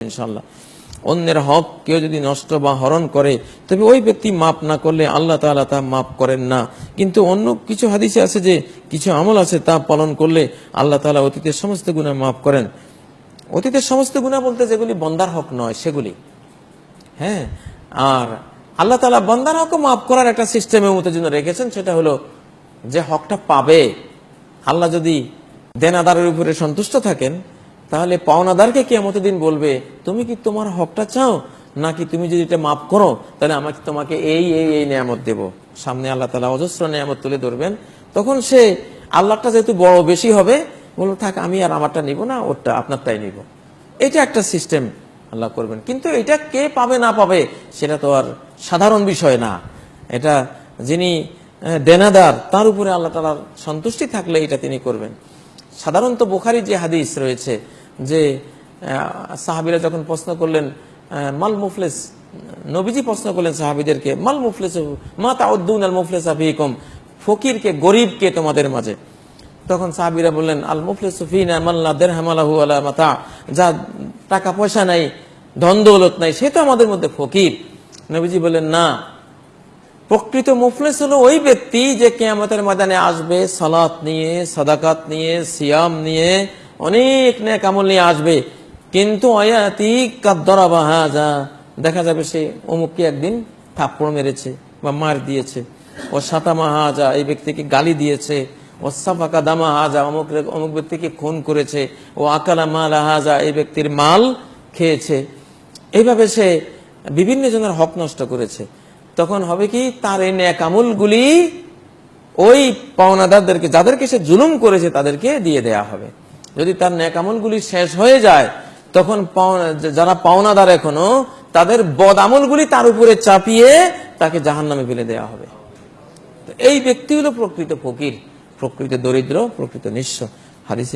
ইনশাল্লাহ অন্যের হক কেউ যদি নষ্ট বা হরণ করে, তবে ওই ব্যক্তি মাপ না করলে আল্লাহ তাআলা তা মাপ করেন না। কিন্তু অন্য কিছু হাদিসে আছে যে, কিছু আমল আছে তা পালন করলে আল্লাহ তাআলা অতীতের সমস্ত গুণা মাফ করেন। অতীতের সমস্ত গুণা বলতে যেগুলি বন্দার হক নয়, সেগুলি। হ্যাঁ আর আল্লাহ তালা বন্দার হক মাফ করার একটা সিস্টেমের মতো জন্য রেখেছেন, সেটা হলো যে হকটা পাবে। আল্লাহ যদি দেনাদারের উপরে সন্তুষ্ট থাকেন তাহলে পাওনাদারকে কেমত দিন বলবে, তুমি কি তোমার হকটা চাও? নাকি তুমি যদি এটা মাফ করো, তাহলে আমাকে তোমাকে এই এই এই নিয়ামত দেব? সামনে আল্লাহ তালা অজস্র নিয়ামত তুলে ধরবেন। তখন সে আল্লাহটা যেহেতু বড় বেশি হবে বলব থাক, আমি আর আমারটা নিব না, ওরটা আপনারটাই নিব। এটা একটা সিস্টেম আল্লাহ করবেন। কিন্তু এটা কে পাবে, না পাবে, সেটা তো আর সাধারণ বিষয় না। এটা যিনি দেনাদার, তার উপরে আল্লাহ তালার সন্তুষ্টি থাকলে এটা তিনি করবেন। সাধারণত বোখারি যে হাদিস রয়েছে যে সাহাবিরা যখন প্রশ্ন করলেন মাল মুফলেস, নবীজি প্রশ্ন করলেন সাহাবিদেরকে, মাল মুফলেস মা তাউদ্দুন আল মুফলেস আফিকুম ফকিরকে, গরিবকে তোমাদের মাঝে। তখন সাহাবিরা বললেন, আল মুফলিসু ফিনা মাল্লা দেরহামালাহু আলা মাতা। যা টাকা পয়সা নাই ধন দৌলত নাই, সে তো আমাদের মধ্যে ফকির। নবীজি বললেন, না প্রকৃত মুফলিস হলো ওই ব্যক্তি যে কেয়ামতের ময়দানে আসবে, সালাত নিয়ে, সাদাকাত নিয়ে, সিয়াম নিয়ে, অনেক নেক আমল নিয়ে আসবে। কিন্তু অয়াতি কাদ্দরা বা হাজা দেখা যাবে সে অমুককে একদিন থাপ্পড় মেরেছে বা মার দিয়েছে। ও সাতামা হাজা এই ব্যক্তিকে গালি দিয়েছে। ও সাফাকা দামা হাজা অমুক অমুক ব্যক্তিকে খুন করেছে। ও আকালা মাল হাজা, এই ব্যক্তির মাল খেয়েছে। এইভাবে সে বিভিন্ন জনের হক নষ্ট করেছে। তখন হবে কি? তার এই ন্যাক আমলগুলি ওই পাওনাদারদেরকে, যাদেরকে সে জুলুম করেছে তাদেরকে দিয়ে দেয়া হবে। যদি তার ন্যাক আমলগুলি শেষ হয়ে যায়, তখন যারা পাওনাদার এখনও, তাদের বদ আমলগুলি তার উপরে চাপিয়ে তাকে জাহান নামে ফেলে দেওয়া হবে। এই ব্যক্তি হলো প্রকৃত ফকির, প্রকৃত দরিদ্র, প্রকৃত নিঃস্ব। হাদিসে